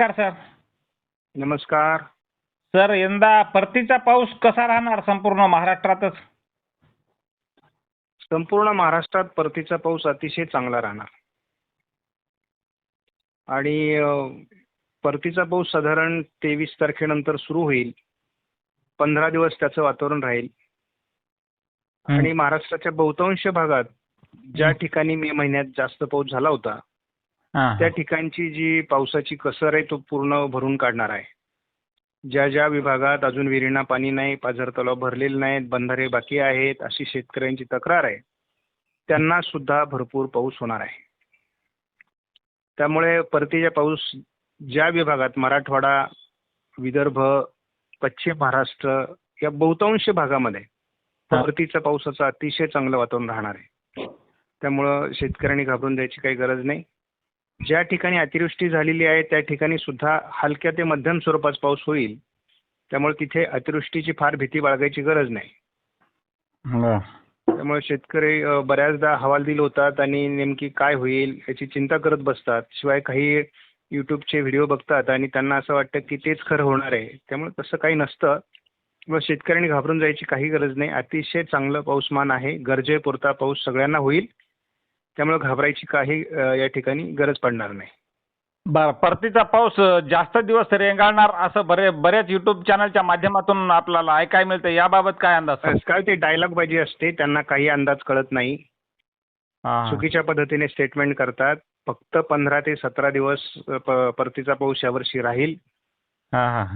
नमस्कार सर. नमस्कार. सर यंदा परतीचा पाऊस कसा राहणार संपूर्ण महाराष्ट्रातच? संपूर्ण महाराष्ट्रात परतीचा पाऊस अतिशय चांगला राहणार. आणि अ, परतीचा पाऊस साधारण तेवीस तारखेनंतर सुरू होईल. पंधरा दिवस त्याचं वातावरण राहील. आणि महाराष्ट्राच्या बहुतांश भागात ज्या ठिकाणी मे महिन्यात जास्त पाऊस झाला होता त्या ठिकाणची जी पावसाची कसर आहे तो पूर्ण भरून काढणार आहे. ज्या ज्या विभागात अजून विहिरींना पाणी नाही पाझर तलाव भरलेले नाहीत बंधारे बाकी आहेत अशी शेतकऱ्यांची तक्रार आहे त्यांना सुद्धा भरपूर पाऊस होणार आहे. त्यामुळे परतीचा पाऊस ज्या विभागात मराठवाडा विदर्भ पश्चिम महाराष्ट्र या बहुतांश भागामध्ये. परतीचा पावसाचं अतिशय चांगलं वातावरण राहणार आहे. त्यामुळं शेतकऱ्यांनी घाबरून जायची काही गरज नाही. ज्या ठिकाणी अतिवृष्टी झालेली आहे त्या ठिकाणी सुद्धा हलक्या ते मध्यम स्वरूपाचा पाऊस होईल. त्यामुळे तिथे अतिवृष्टीची फार भीती बाळगायची गरज नाही. त्यामुळे शेतकरी बऱ्याचदा हवालदिल होतात आणि नेमकी काय होईल याची चिंता करत बसतात. शिवाय काही यूट्यूबचे व्हिडिओ बघतात आणि त्यांना असं वाटतं की तेच खरं होणार आहे. त्यामुळे तसं काही नसतं. व शेतकऱ्यांनी घाबरून जायची काही गरज नाही. अतिशय चांगलं पाऊसमान आहे. गरजेपुरता पाऊस सगळ्यांना होईल. त्यामुळे घाबरायची काही या ठिकाणी गरज पडणार नाही. बरं परतीचा पाऊस जास्त दिवस रेंगाळणार असं बरे बऱ्याच युट्यूब चॅनलच्या माध्यमातून आपल्याला ऐकायला मिळतं याबाबत काय अंदाज? काय ते डायलॉग बाजी असते त्यांना काही अंदाज कळत नाही. चुकीच्या पद्धतीने स्टेटमेंट करतात. फक्त पंधरा ते सतरा दिवस परतीचा पाऊस यावर्षी राहील.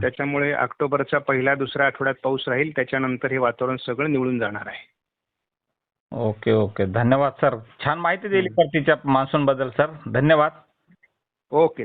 त्याच्यामुळे ऑक्टोबरच्या पहिल्या दुसऱ्या आठवड्यात पाऊस राहील. त्याच्यानंतर हे वातावरण सगळं निवळून जाणार आहे. Okay okay. धन्यवाद सर. छान माहिती दिली परतीच्या मान्सून बद्दल सर. धन्यवाद. ओके.